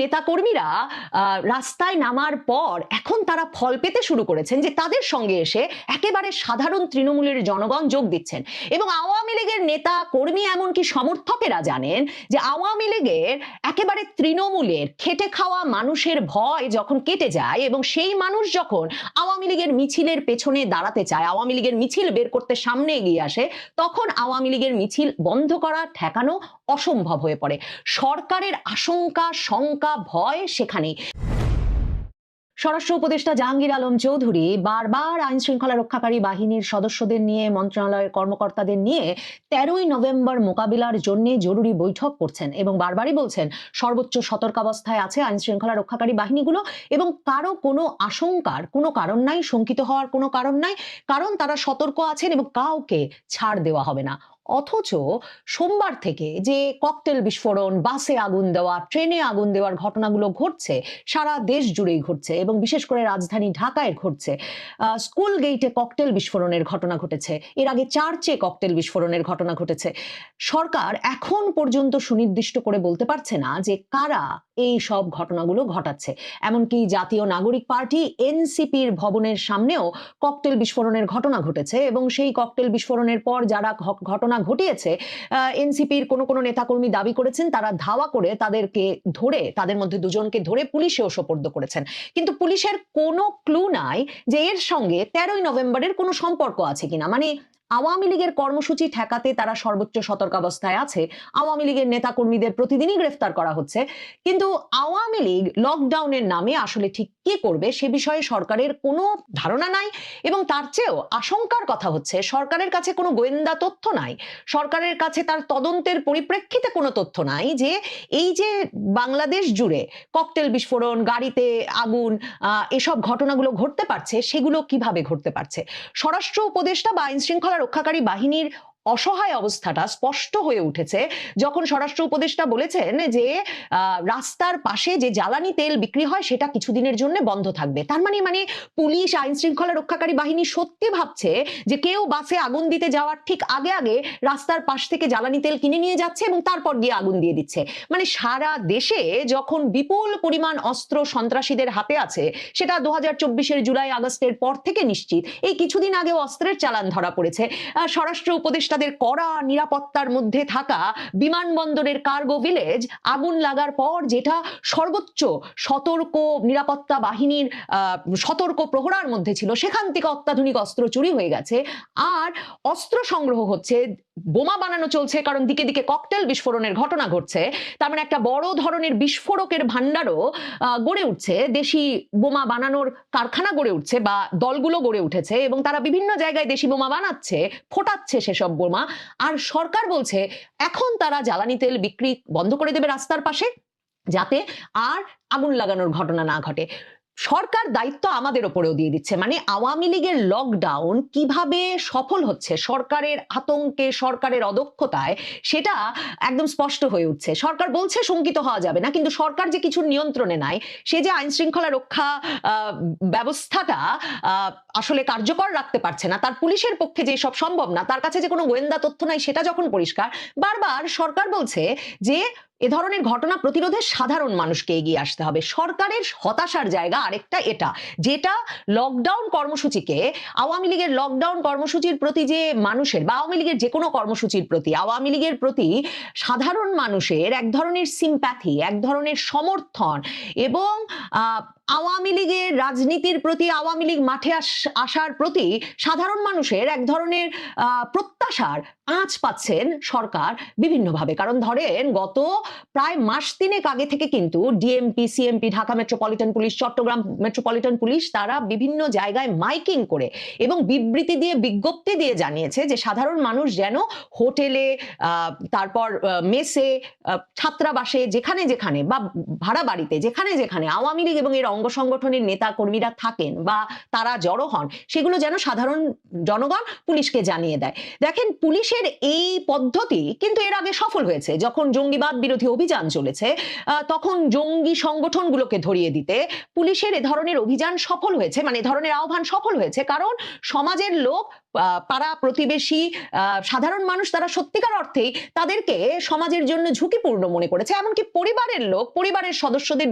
নেতাকর্মীরা রাস্তায় নামার পর এখন তারা ফল পেতে শুরু করেছেন যে তাদের সঙ্গে এসে একেবারে সাধারণ তৃণমূলের জনগণ যোগ দিচ্ছেন। এবং আওয়ামী লীগের নেতা কর্মী এমনকি সমর্থকেরা জানেন যে আওয়ামী লীগের একেবারে তৃণমূলের খেটে খাওয়া মানুষের ভয় যখন কেটে যায় এবং সেই মানুষ যখন আওয়ামী লীগের মিছিলের পেছনে দাঁড়াতে চায়, আওয়ামী লীগের মিছিল বের করতে সামনে এগিয়ে আসে, তখন আওয়ামী লীগের মিছিল বন্ধ করা, ঠেকানো অসম্ভব হয়ে পড়ে। সরকারের আশঙ্কা, শঙ্কা, ভয় সেখানেই। স্বরাষ্ট্র উপদেষ্টা জাহাঙ্গীর আলম চৌধুরী বারবার আইন শৃঙ্খলা রক্ষাকারী বাহিনীর সদস্যদের নিয়ে, মন্ত্রণালয়ের কর্মকর্তাদের নিয়ে তেরোই নভেম্বর মোকাবিলার জন্য জরুরি বৈঠক করছেন এবং বারবারই বলছেন, সর্বোচ্চ সতর্কাবস্থায় আছে আইন শৃঙ্খলা রক্ষাকারী বাহিনীগুলো এবং কারও কোনো আশঙ্কার কোনো কারণ নাই, শঙ্কিত হওয়ার কোনো কারণ নাই, কারণ তারা সতর্ক আছেন এবং কাউকে ছাড় দেওয়া হবে না। অথচ সোমবার থেকে যে ককটেল বিস্ফোরণ, বাসে আগুন দেওয়া, ট্রেনে আগুন দেওয়ার ঘটনাগুলো ঘটছে, সারা দেশ জুড়েই ঘটছে এবং বিশেষ করে রাজধানী ঢাকায় ঘটছে। স্কুল গেইটে ককটেল বিস্ফোরণের ঘটনা ঘটেছে। এর আগে চার্চে ককটেল বিস্ফোরণের ঘটনা ঘটেছে। সরকার এখন পর্যন্ত সুনির্দিষ্ট করে বলতে পারছে না যে কারা এই সব ঘটনাগুলো ঘটাচ্ছে। এমনকি জাতীয় নাগরিক পার্টি এনসিপির ভবনের সামনেও ককটেল বিস্ফোরণের ঘটনা ঘটেছে এবং সেই ককটেল বিস্ফোরণের পর যারা ঘ- ঘটনা ঘটিয়েছে এনসিপির কোনো কোনো নেতাকর্মী দাবি করেছেন, তারা ধাওয়া করে তাদেরকে ধরে, তাদের মধ্যে দুজনকে ধরে পুলিশেও সোপর্দ করেছেন। কিন্তু পুলিশের কোনো ক্লু নাই যে এর সঙ্গে তেরোই নভেম্বরের কোনো সম্পর্ক আছে কিনা। মানে আওয়ামী লীগের কর্মসূচি ঠেকাতে তারা সর্বোচ্চ সতর্কাবস্থায় আছে। আওয়ামী লীগের নেতাকর্মীদের প্রতিদিনই গ্রেফতার করা হচ্ছে। কিন্তু আওয়ামী লীগ লকডাউনের নামে আসলে ঠিক কি করবে সে বিষয়ে সরকারের কোনো ধারণা নাই এবং তার চেয়েও আশঙ্কার কথা হচ্ছে, সরকারের কাছে কোনো গোয়েন্দা তথ্য নাই, সরকারের কাছে তার তদন্তের পরিপ্রেক্ষিতে কোনো তথ্য নাই যে এই যে বাংলাদেশ জুড়ে ককটেল বিস্ফোরণ, গাড়িতে আগুন এসব ঘটনাগুলো ঘটতে পারছে, সেগুলো কীভাবে ঘটতে পারছে? স্বরাষ্ট্র উপদেষ্টা বা আইন শৃঙ্খলা রক্ষাকারী বাহিনীর অসহায় অবস্থাটা স্পষ্ট হয়ে উঠেছে। যখন স্বরাষ্ট্র উপদেষ্টা বলেছেন যে রাস্তার পাশে যে জ্বালানি তেল বিক্রি হয়, সেটা কিছুদিনের জন্য বন্ধ থাকবে। তার মানে মানে পুলিশ, আইন শৃঙ্খলা রক্ষাকারী বাহিনী সত্যি ভাবছে যে, কেউ বাসে আগুন দিতে যাওয়ার ঠিক আগে আগে রাস্তার পাশ থেকে জ্বালানি তেল কিনে নিয়ে যাচ্ছে এবং তারপর গিয়ে আগুন দিয়ে দিচ্ছে। মানে সারা দেশে যখন বিপুল পরিমাণ অস্ত্র সন্ত্রাসীদের হাতে আছে, সেটা দু হাজার চব্বিশের জুলাই আগস্টের পর থেকে নিশ্চিত। এই কিছুদিন আগে অস্ত্রের চালান ধরা পড়েছে। স্বরাষ্ট্র উপদেষ্টাদের কড়া নিরাপত্তার মধ্যে থাকা বিমানবন্দরের কার্গো ভিলেজ আগুন লাগার পর যেটা সর্বোচ্চ সতর্ক নিরাপত্তা বাহিনীর সতর্ক প্রহরার মধ্যে ছিল, সেখান থেকে অত্যাধুনিক অস্ত্র চুরি হয়ে গেছে। আর অস্ত্র সংগ্রহ হচ্ছে বোমা বানানো চলছে, কারণ দিকে দিকে ককটেল বিস্ফোরণের ঘটনা ঘটছে। তার মানে একটা বড় ধরনের বিস্ফোরকের ভান্ডারও গড়ে উঠছে। দেশি বোমা বানানোর কারখানা গড়ে উঠছে বা দলগুলো গড়ে উঠেছে এবং তারা বিভিন্ন জায়গায় দেশি বোমা বানাচ্ছে, ফোটাচ্ছে সেসব বোমা। আর সরকার বলছে, এখন তারা জ্বালানি তেল বিক্রি বন্ধ করে দেবে রাস্তার পাশে, যাতে আর আগুন লাগানোর ঘটনা না ঘটে। সরকার দায়িত্ব আমাদের ওপরেও দিয়ে দিচ্ছে। মানে আওয়ামী লীগের লকডাউন কীভাবে সফল হচ্ছে, সরকারের আতঙ্কে, সরকারের অদক্ষতায়, সেটা একদম স্পষ্ট হয়ে উঠছে। সরকার বলছে শঙ্কিত হওয়া যাবে না, কিন্তু সরকার যে কিছু নিয়ন্ত্রণে নাই সে যে আইন শৃঙ্খলা রক্ষা ব্যবস্থাটা আসলে কার্যকর রাখতে পারছে না, তার পুলিশের পক্ষে যে সব সম্ভব না, তার কাছে যে কোনো গোয়েন্দা তথ্য নাই, সেটা যখন পরিষ্কার, বারবার সরকার বলছে যে এ ধরনের ঘটনা প্রতিরোধে সাধারণ মানুষকে এগিয়ে আসতে হবে। সরকারের হতাশার জায়গা আরেকটা এটা, যেটা লকডাউন কর্মসূচিকে, আওয়ামী লীগের লকডাউন কর্মসূচির প্রতি যে মানুষের বা আওয়ামী লীগের যে কোনো কর্মসূচির প্রতি, আওয়ামী লীগের প্রতি সাধারণ মানুষের এক ধরনের সিম্প্যাথি এক ধরনের সমর্থন এবং আওয়ামী লীগের রাজনীতির প্রতি, আওয়ামী লীগ মাঠে আস- আসার প্রতি সাধারণ মানুষের এক ধরনের প্রত্যাশার আঁচ পাচ্ছেন সরকার বিভিন্নভাবে। কারণ ধরেন গত প্রায় মাস তিনেক আগে থেকে কিন্তু DMP CMP Dhaka metropolitan police, Chattogram metropolitan police তারা বিভিন্ন জায়গায় মাইকিং করে এবং বিবৃতি দিয়ে, বিজ্ঞপ্তি দিয়ে জানিয়েছে যে সাধারণ মানুষ যেন হোটেলে তারপর মেসে ছাত্রাবাসে, যেখানে যেখানে বা ভাড়া বাড়িতে, যেখানে যেখানে আওয়ামী লীগ এবং এর অঙ্গ সংগঠনের নেতা কর্মীরা থাকেন বা তারা জড়ো হন, সেগুলো যেন সাধারণ জনগণ পুলিশকে জানিয়ে দেয়। দেখেন পুলিশের এই পদ্ধতি কিন্তু এর আগে সফল হয়েছে। যখন জঙ্গিবাদ বিরোধী অভিযান চলেছে তখন জঙ্গি সংগঠনগুলোকে ধরিয়ে দিতে পুলিশের এ ধরনের অভিযান সফল হয়েছে মানে এ ধরনের আহ্বান সফল হয়েছে। কারণ সমাজের লোক পাড়া প্রতিবেশী সাধারণ মানুষ তারা সত্যিকার অর্থেই তাদেরকে সমাজের জন্য ঝুঁকিপূর্ণ মনে করেছে। এমনকি পরিবারের লোক, পরিবারের সদস্যদের